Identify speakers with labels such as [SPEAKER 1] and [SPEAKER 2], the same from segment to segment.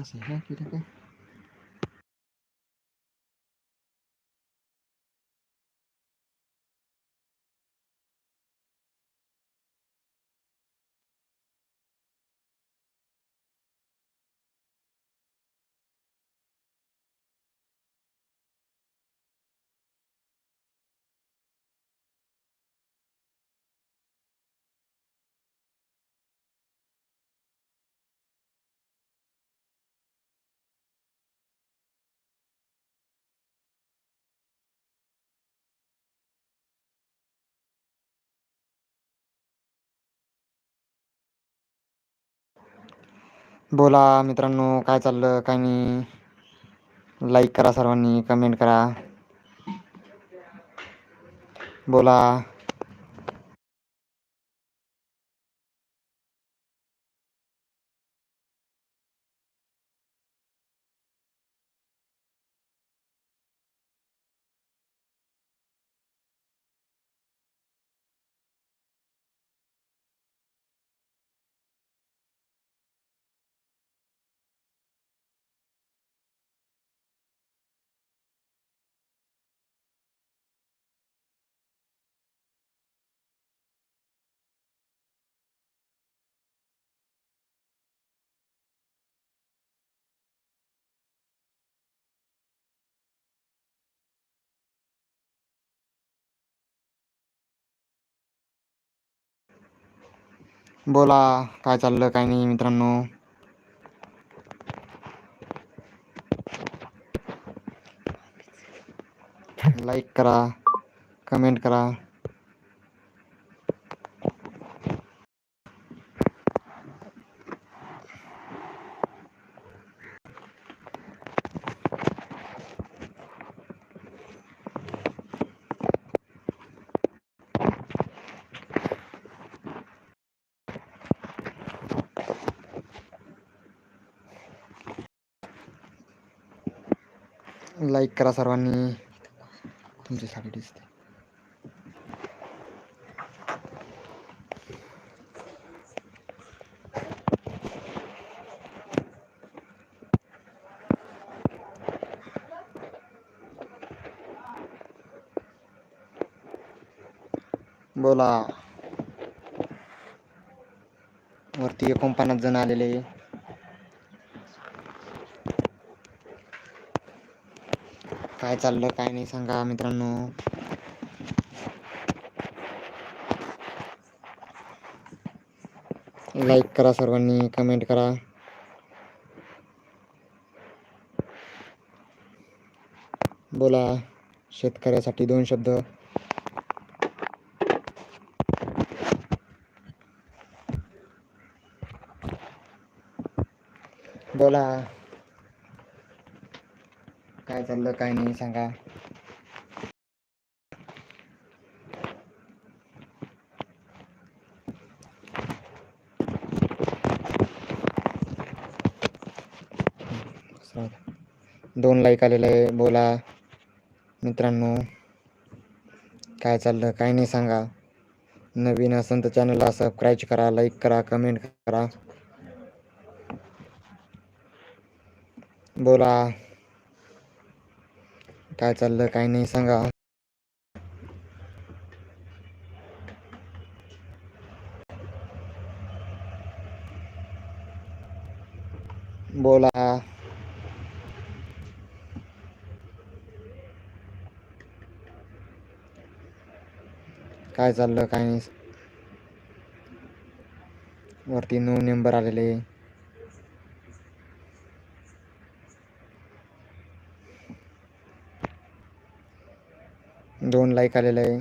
[SPEAKER 1] कसं आहे काय केलं काय बोला मित्रांनो काय चाललं काय नाही. लाईक करा सर्वांनी कमेंट करा. बोला. बोला काय चाललं काय नाही मित्रांनो. लाईक करा कमेंट करा. लाईक करा सर्वांनी. तुमची साडी दिसते. बोला. वरती एकोणपन्नास जण आलेले. काय चाललं काय नाही सांगा मित्रांनो. लाईक करा सर्वांनी कमेंट करा. बोला शेतकऱ्यासाठी दोन शब्द. बोला. काय चाललं काय नाही सांगा. दोन लाईक आलेले आहे बोला. मित्रांनो काय चाललं काय नाही सांगा. नवीन असेल तर चॅनलला सबस्क्राईब करा लाईक करा कमेंट करा. बोला. काय चाललं काय नाही सांगा. बोला. काय चाललं काय नाही. वरती नऊ नंबर आलेले. दोन लाईक आलेलं आहे.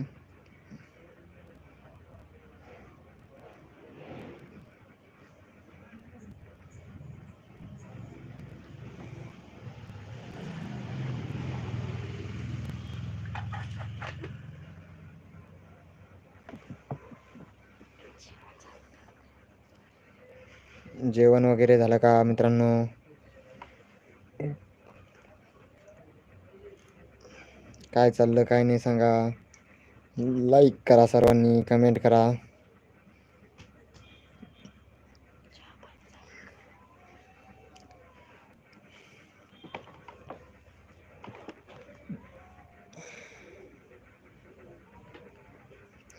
[SPEAKER 1] जेवण वगैरे झालं का मित्रांनो? काय चाललं काय नाही सांगा. लाईक करा सर्वांनी कमेंट करा.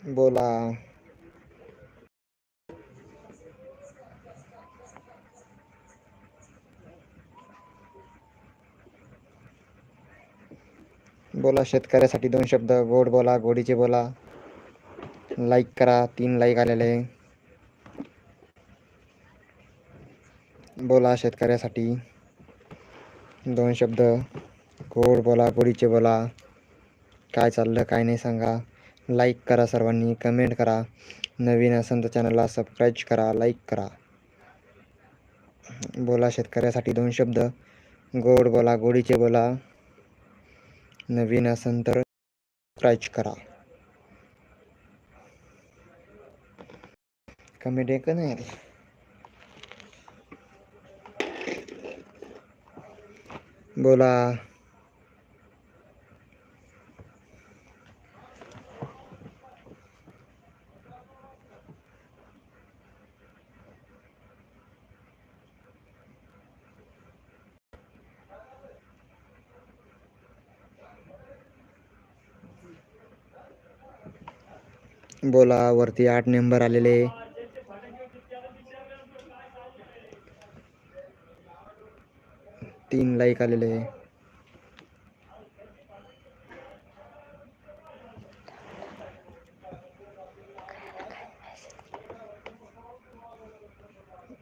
[SPEAKER 1] बोला. बोला शेतकऱ्यासाठी दोन शब्द. गोड बोला गोडीचे बोला. लाईक करा तीन लाईक आलेले. बोला शेतकऱ्यासाठी दोन शब्द. गोड बोला गोडीचे बोला. काय चाललं काय नाही सांगा. लाईक करा सर्वांनी कमेंट करा. नवीन असेल तर चॅनलला सबस्क्राईब करा लाईक करा. बोला शेतकऱ्यासाठी दोन शब्द. गोड बोला गोडीचे बोला. नवीन असेल तर सबस्क्राईब करा. कमेंट एक नाही बोला. बोला वरती आठ नंबर आलेले. तीन लाईक आलेले.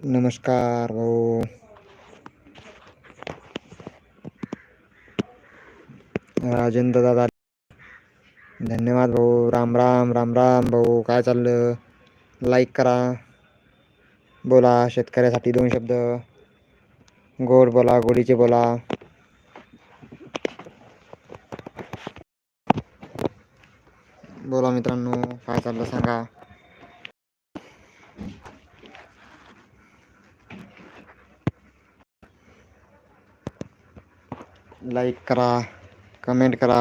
[SPEAKER 1] नमस्कार भाऊ. राजेंद्र दादा धन्यवाद भाऊ. राम राम राम राम भाऊ. काय चाललं? लाईक करा. बोला शेतकऱ्यासाठी दोन शब्द. गोड बोला गोडीचे बोला. बोला मित्रांनो काय चाललं सांगा. लाईक करा कमेंट करा.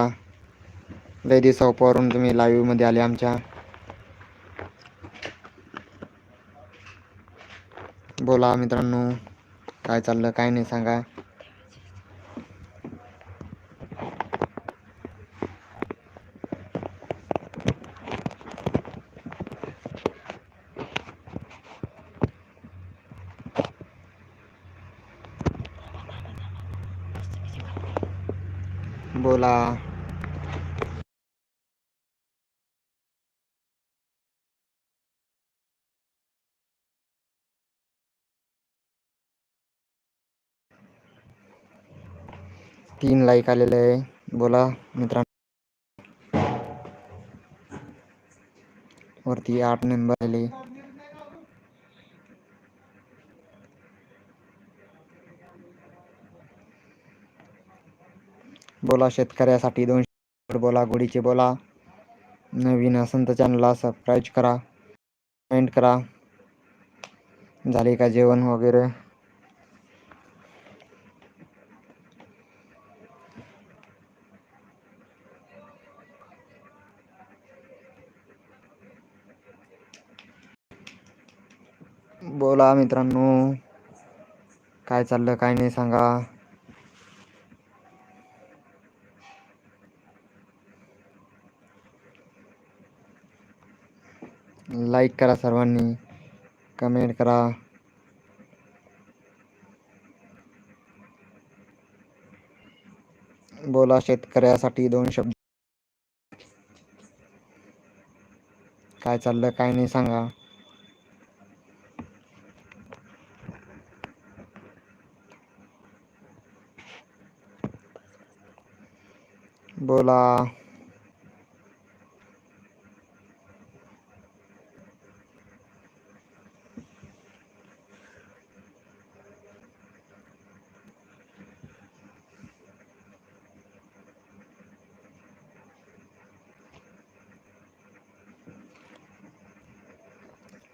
[SPEAKER 1] लय दिवसावरून तुम्ही लाईव्हमध्ये आले आमच्या. बोला मित्रांनो काय चाललं काय नाही सांगा. तीन आलेले आहे. बोला, मित्रांनो. वरती आठ नंबर आले बोला, शेतकऱ्यासाठी दोन बोला गोडीचे बोला. नवीन असेल तर चॅनलला सबस्क्राईब करा. कमेंट करा. झाले का जेवण वगैरे? बोला मित्रांनो. काय चाललं काय नाही सांगा. लाईक करा सर्वांनी. कमेंट करा. बोला शेतकऱ्यासाठी दोन शब्द. काय चाललं काय नाही सांगा. बोला.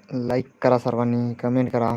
[SPEAKER 1] लाईक करा सर्वांनी कमेंट करा.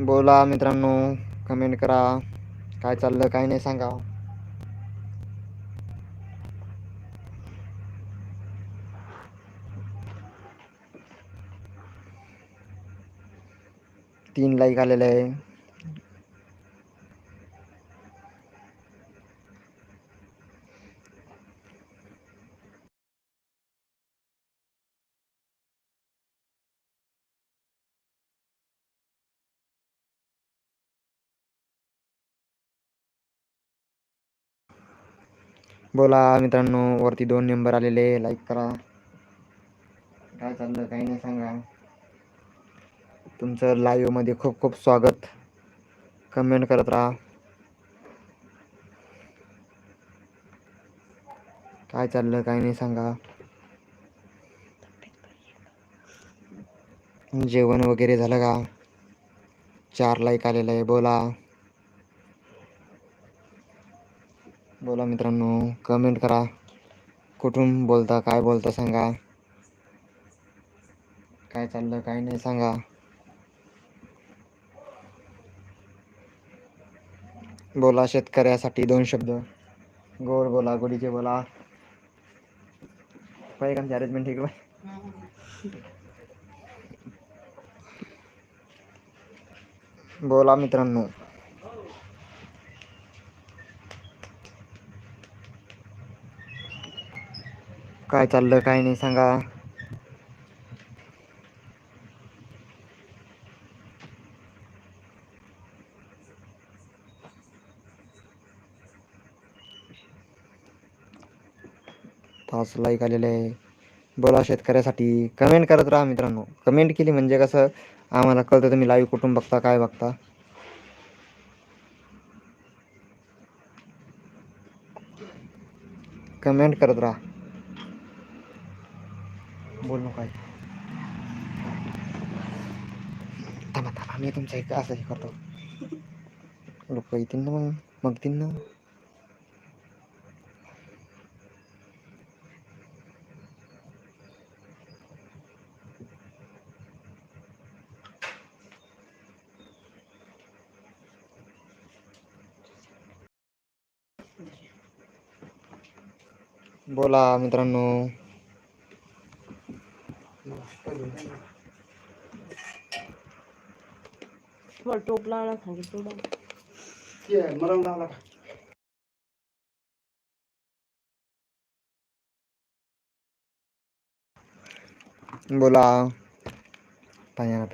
[SPEAKER 1] बोला मित्रांनो कमेंट करा. काय चाललं काय नाही सांगा. तीन लाईक आलेलं आहे. बोला मित्रांनो वरती दोन नंबर आलेले लाईक करा. काय चाललं काही नाही सांगा. तुमचं लाईव्हमध्ये खूप खूप स्वागत. कमेंट करत राहा. काय चाललं काय नाही सांगा. जेवण वगैरे झालं का? चार लाईक आलेलं आहे बोला. बोला मित्रांनो कमेंट करा. कुठून बोलता काय बोलता सांगा. काय चाललं काय नाही सांगा. बोला शेतकऱ्यासाठी दोन शब्द. गोड बोला गोडीचे बोला. पाहिजे का अरेंजमेंट ठीक आहे बोला मित्रांनो. काय चाललं काय नाही सांगा. पाच लाईक आलेले आहे. बोला शेतकऱ्यासाठी. कमेंट करत राहा मित्रांनो. कमेंट केली म्हणजे कसं आम्हाला कळतं तुम्ही लाईव्ह कुठून बघता काय बघता. कमेंट करत राहा. बोल नको आहे थांबा थांबा मी तुमचं एक असं हे करतो लोक येतील ना मग बघतील ना बोला मित्रांनो
[SPEAKER 2] तुम्हाला टोप लावला सांगितलं तुला
[SPEAKER 3] ते मरण लावला का
[SPEAKER 1] बोला पाणी आणा